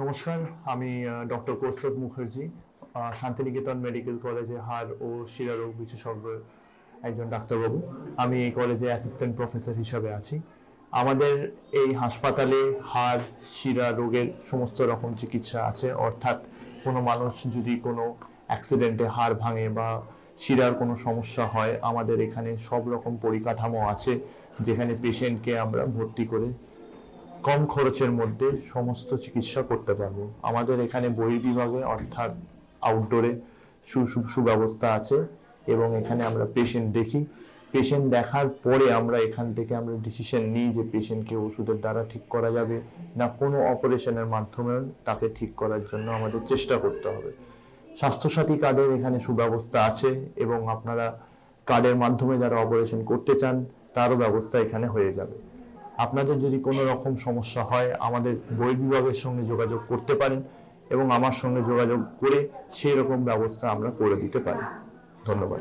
নমস্কার, আমি doctor Kaustav Mukherjee Santiniketan medical কলেজে হাড় ও শিরারোগ বিশেষজ্ঞ একজন ডাক্তারবাবু। আমি এই কলেজে অ্যাসিস্ট্যান্ট প্রফেসর হিসাবে আছি। আমাদের এই হাসপাতালে হাড়, শিরা রোগের সমস্ত রকম চিকিৎসা আছে। অর্থাৎ কোনো মানুষ যদি কোনো অ্যাক্সিডেন্টে হাড় ভাঙে বা শিরার কোনো সমস্যা হয়, আমাদের এখানে সব রকম পরিকাঠামো আছে, যেখানে পেশেন্টকে আমরা ভর্তি করে কম খরচের মধ্যে সমস্ত চিকিৎসা করতে পারব। আমাদের এখানে বহির্বিভাগে অর্থাৎ আউটডোরে সু সুব্যবস্থা আছে এবং এখানে আমরা পেশেন্ট দেখি। পেশেন্ট দেখার পরে আমরা এখান থেকে আমরা ডিসিশন নিই যে পেশেন্টকে ওষুধের দ্বারা ঠিক করা যাবে না কোনো অপারেশনের মাধ্যমে তাকে ঠিক করার জন্য আমাদের চেষ্টা করতে হবে। স্বাস্থ্যসাথী কার্ডের এখানে সুব্যবস্থা আছে এবং আপনারা কার্ডের মাধ্যমে যারা অপারেশন করতে চান, তারও ব্যবস্থা এখানে হয়ে যাবে। আপনাদের যদি কোনো রকম সমস্যা হয়, আমাদের বই বিভাগের সঙ্গে যোগাযোগ করতে পারেন এবং আমার সঙ্গে যোগাযোগ করে সেই রকম ব্যবস্থা আমরা করে দিতে পারি। ধন্যবাদ।